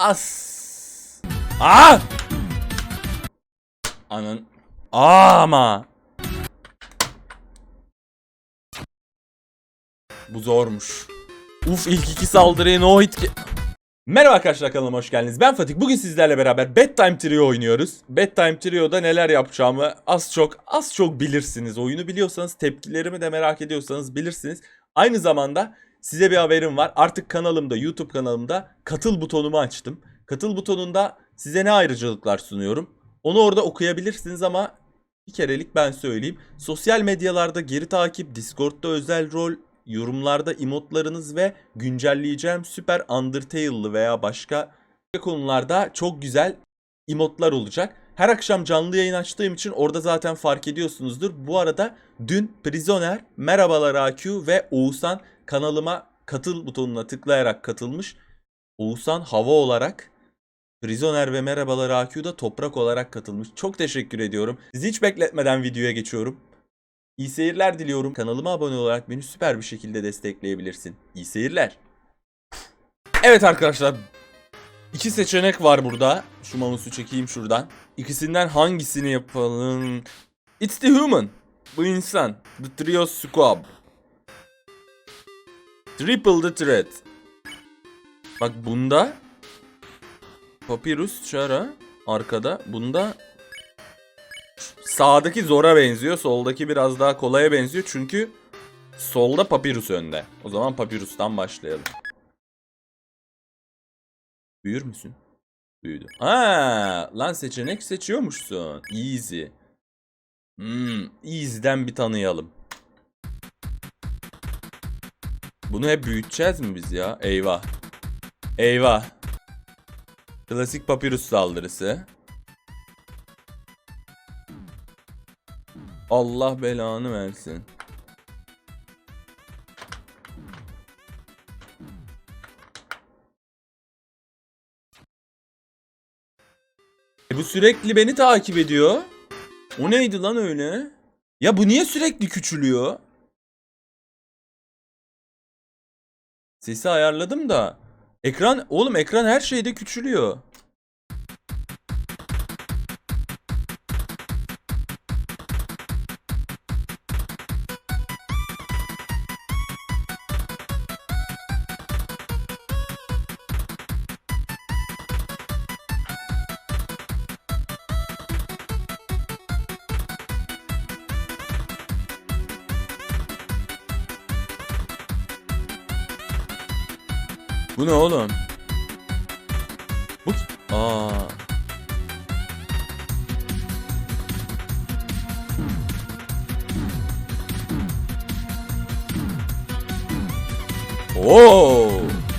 As. Aa! Anan. Aa ama. Bu zormuş. Uf ilk iki saldırıya no hit ki- Merhaba arkadaşlar kanalıma hoş geldiniz. Ben Fatih. Bugün sizlerle beraber Bedtime Trio oynuyoruz. Bedtime Trio'da neler yapacağımı az çok az çok bilirsiniz. Oyunu biliyorsanız tepkilerimi de merak ediyorsanız bilirsiniz. Aynı zamanda size bir haberim var. Artık kanalımda YouTube kanalımda katıl butonumu açtım. Katıl butonunda size ne ayrıcalıklar sunuyorum. Onu orada okuyabilirsiniz ama bir kerelik ben söyleyeyim. Sosyal medyalarda geri takip, Discord'da özel rol, yorumlarda emotlarınız ve güncelleyeceğim süper Undertale'lı veya başka konularda çok güzel emotlar olacak. Her akşam canlı yayın açtığım için orada zaten fark ediyorsunuzdur. Bu arada dün Prisoner, Merhabalar AQ ve Oğuzhan kanalıma katıl butonuna tıklayarak katılmış. Oğuzhan hava olarak Prisoner ve Merhabalar AQ'da toprak olarak katılmış. Çok teşekkür ediyorum. Sizi hiç bekletmeden videoya geçiyorum. İyi seyirler diliyorum. Kanalıma abone olarak beni süper bir şekilde destekleyebilirsin. İyi seyirler. Evet arkadaşlar. İki seçenek var burada. Şu mouse'u çekeyim şuradan. İkisinden hangisini yapalım? It's the human. Bu insan. The trio squab. Triple the threat. Bak bunda Papyrus Chara arkada. Bunda sağdaki zora benziyor. Soldaki biraz daha kolaya benziyor. Çünkü solda Papyrus önde. O zaman Papyrus'tan başlayalım. Büyür müsün? Büyüdü. Ha, lan seçenek seçiyormuşsun. Easy. Hmm, Easy'den bir tanıyalım. Bunu hep büyüteceğiz mi biz ya? Eyvah. Eyvah. Klasik papyrus saldırısı. Allah belanı versin. E bu sürekli beni takip ediyor. O neydi lan öyle? Ya bu niye sürekli küçülüyor? Sesi ayarladım da. Ekran, oğlum ekran her şeyde küçülüyor. Bu ne oğlum? Bu Aa. Oo!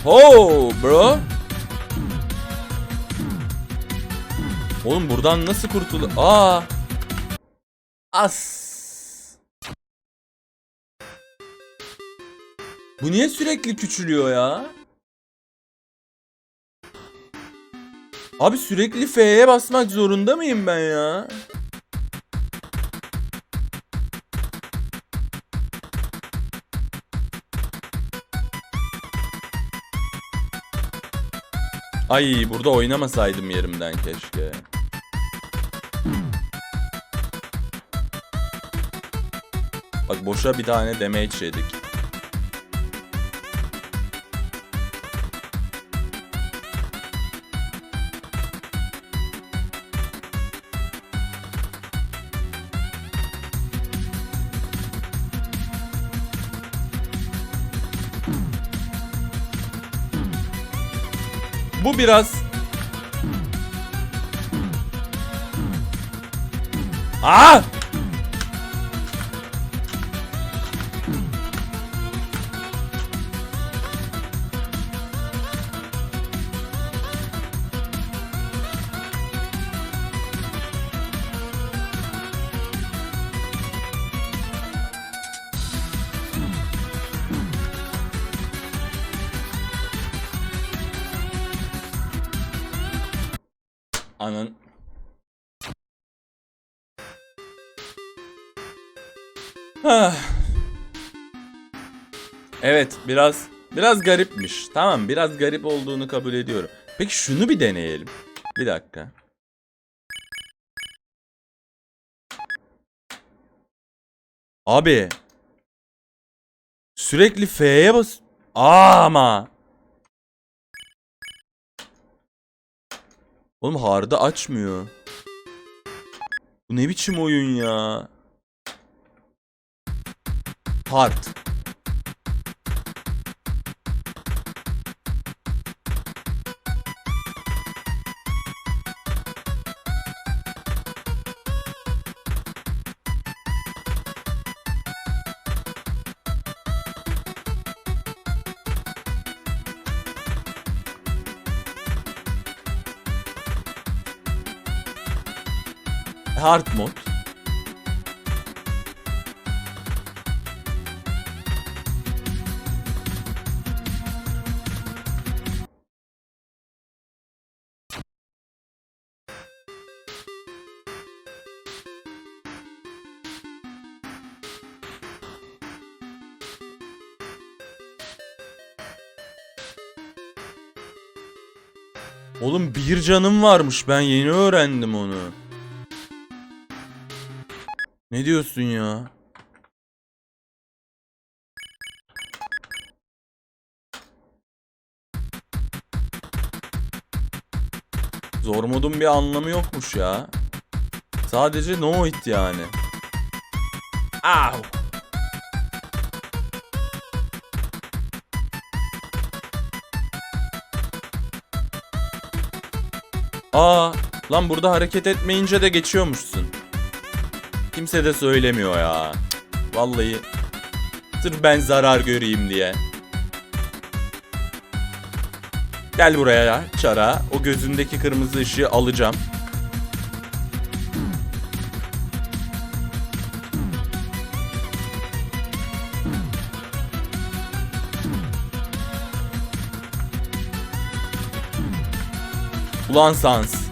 Ho, bro. Oğlum buradan nasıl kurtulu? Aa! As. Bu niye sürekli küçülüyor ya? Abi sürekli F'ye basmak zorunda mıyım ben ya? Ay burada oynamasaydım yerimden keşke. Bak boşa bir tane damage yedik. Bu biraz Aa! Anan. Ah. Evet biraz Biraz garipmiş. Tamam biraz garip olduğunu kabul ediyorum. Peki şunu bir deneyelim. Bir dakika. Abi. Sürekli F'ye bas. Ama. Oğlum harda açmıyor. Bu ne biçim oyun ya? Hard. Hard mod. Oğlum bir canım varmış ben yeni öğrendim onu. Ne diyorsun ya? Zor modun bir anlamı yokmuş ya. Sadece no hit yani. Au. Aa, lan burada hareket etmeyince de geçiyormuşsun. Kimse de söylemiyor ya. Vallahi sırf ben zarar göreyim diye. Gel buraya ya çara. O gözündeki kırmızı ışığı alacağım. Ulan sans.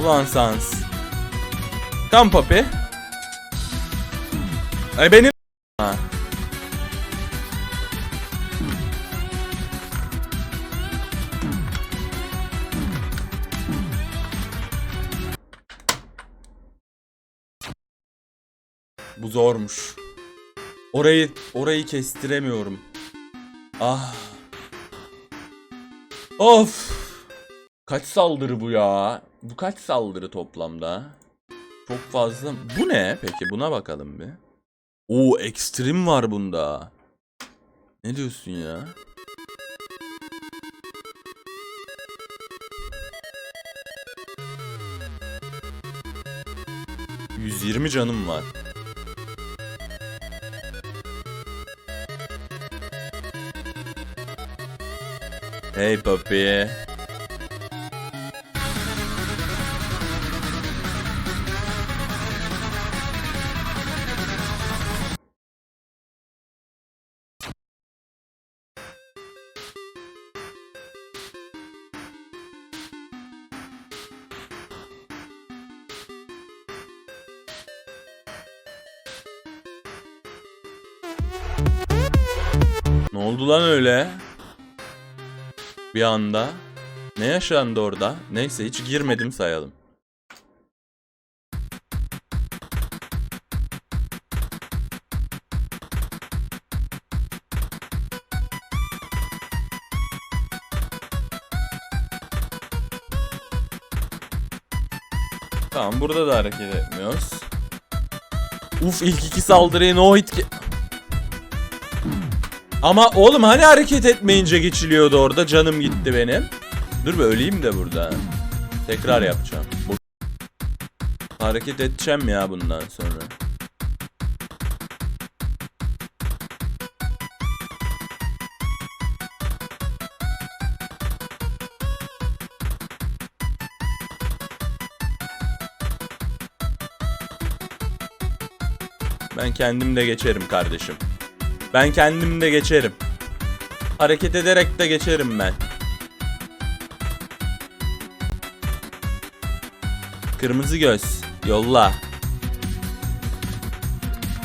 Ulan sans. Kam papi. Ay benim Ha. Bu zormuş. Orayı orayı kestiremiyorum. Ah. Of. Kaç saldırı bu ya? Bu kaç saldırı toplamda? Çok fazla. Bu ne peki? Buna bakalım bir. Oo ekstrem var bunda. Ne diyorsun ya? ...120 canım var. Hey papi. Ne oldu lan öyle? Bir anda. Ne yaşandı orada? Neyse hiç girmedim sayalım. Tamam burada da hareket etmiyoruz. Uf ilk iki saldırıyı no hit Ama oğlum hani hareket etmeyince geçiliyordu orada canım gitti benim. Dur be öleyim de burada. Tekrar yapacağım. Bu... Hareket edeceğim ya bundan sonra. Ben kendim de geçerim kardeşim. Ben kendim de geçerim. Hareket ederek de geçerim ben. kırmızı göz. Yolla.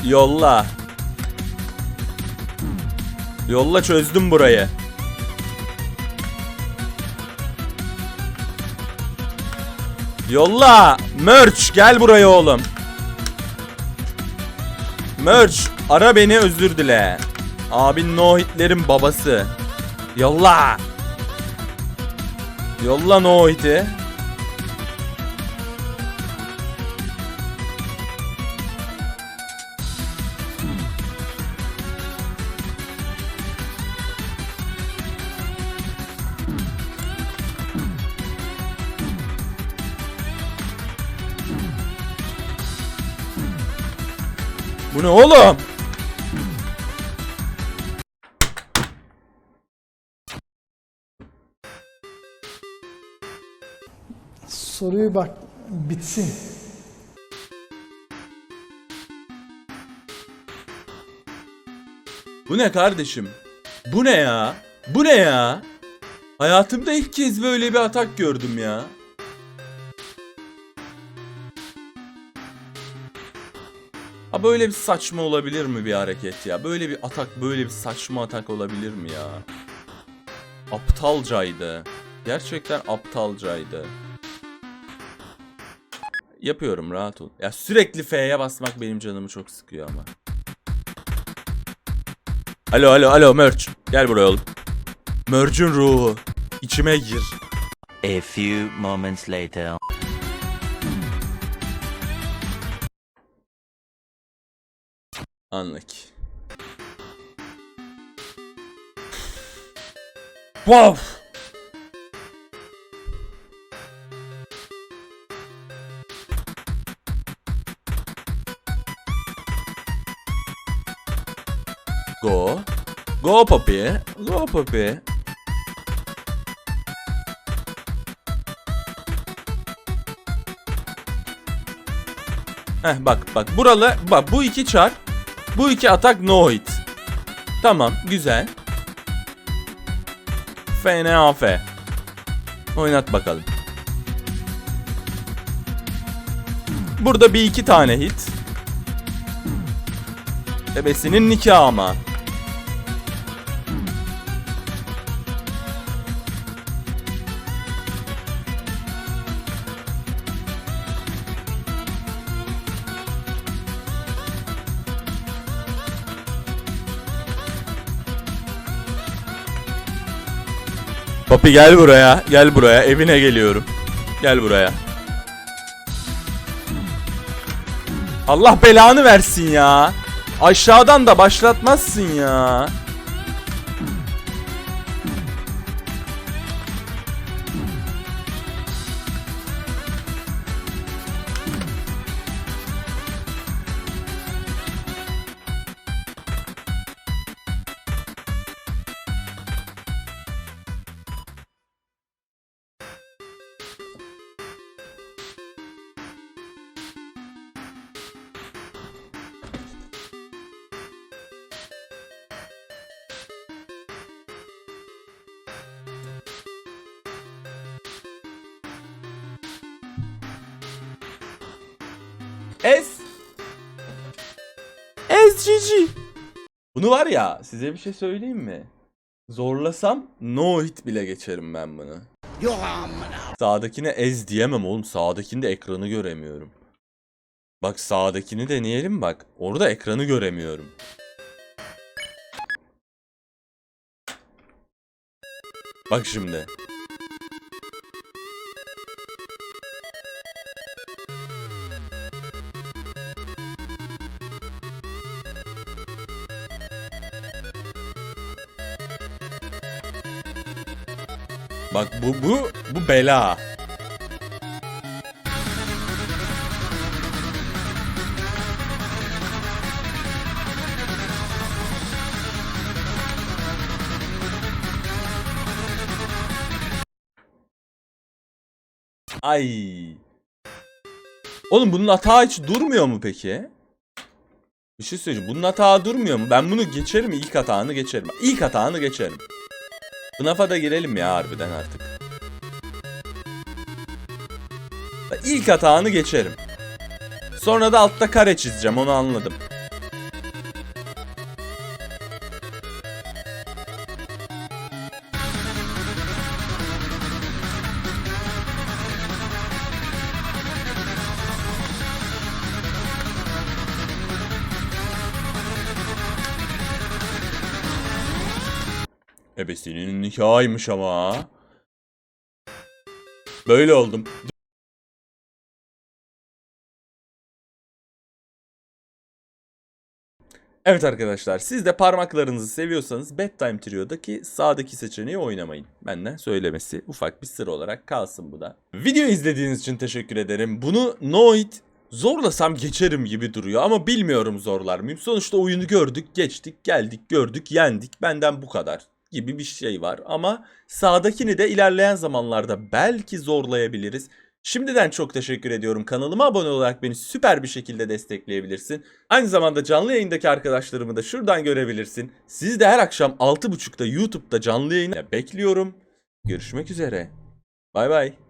Yolla. Yolla çözdüm burayı. Yolla. Merch gel buraya oğlum. Merch ara beni özür dile. Abin no hitlerin babası. Yolla. Yolla no hit'i. Bu ne oğlum? Soruyu bak bitsin. Bu ne kardeşim? Bu ne ya? Bu ne ya? Hayatımda ilk kez böyle bir atak gördüm ya. Ha böyle bir saçma olabilir mi bir hareket ya? Böyle bir atak, böyle bir saçma atak olabilir mi ya? Aptalcaydı. Gerçekten aptalcaydı. Yapıyorum rahat ol. Ya sürekli F'ye basmak benim canımı çok sıkıyor ama. Alo alo alo Merch. Gel buraya oğlum. Merch'ün ruhu. İçime gir. A few moments later. Anlık. Wow. Go Poppy. Go Poppy. Heh bak bak buralı bak bu iki çar bu iki atak no hit. Tamam güzel. FNAF. Oynat bakalım. Burada bir iki tane hit. Bebesinin nikahı ama. Papi gel buraya. Gel buraya. Evine geliyorum. Gel buraya. Allah belanı versin ya. Aşağıdan da başlatmazsın ya. Ez. Ez GG. Bunu var ya size bir şey söyleyeyim mi? Zorlasam no hit bile geçerim ben bunu. Sağdakine ez diyemem oğlum. Sağdakinde ekranı göremiyorum. Bak sağdakini deneyelim bak. Orada ekranı göremiyorum. Bak şimdi. Bak bu bu bu bela. Ay. Oğlum bunun hata hiç durmuyor mu peki? Bir şey söyleyeceğim. Bunun hata durmuyor mu? Ben bunu geçerim ilk hatanı geçerim. İlk hatanı geçerim. FNAF'a da girelim ya harbiden artık. ilk hatağını geçerim. Sonra da altta kare çizeceğim onu anladım. Ebesinin nikahıymış ama. Böyle oldum. Evet arkadaşlar siz de parmaklarınızı seviyorsanız Bedtime Trio'daki sağdaki seçeneği oynamayın. Benden söylemesi ufak bir sır olarak kalsın bu da. Video izlediğiniz için teşekkür ederim. Bunu Noid zorlasam geçerim gibi duruyor ama bilmiyorum zorlar mıyım. Sonuçta oyunu gördük, geçtik, geldik, gördük, yendik. Benden bu kadar gibi bir şey var ama sağdakini de ilerleyen zamanlarda belki zorlayabiliriz. Şimdiden çok teşekkür ediyorum. Kanalıma abone olarak beni süper bir şekilde destekleyebilirsin. Aynı zamanda canlı yayındaki arkadaşlarımı da şuradan görebilirsin. Sizi de her akşam 6.30'da YouTube'da canlı yayına bekliyorum. Görüşmek üzere. Bay bay.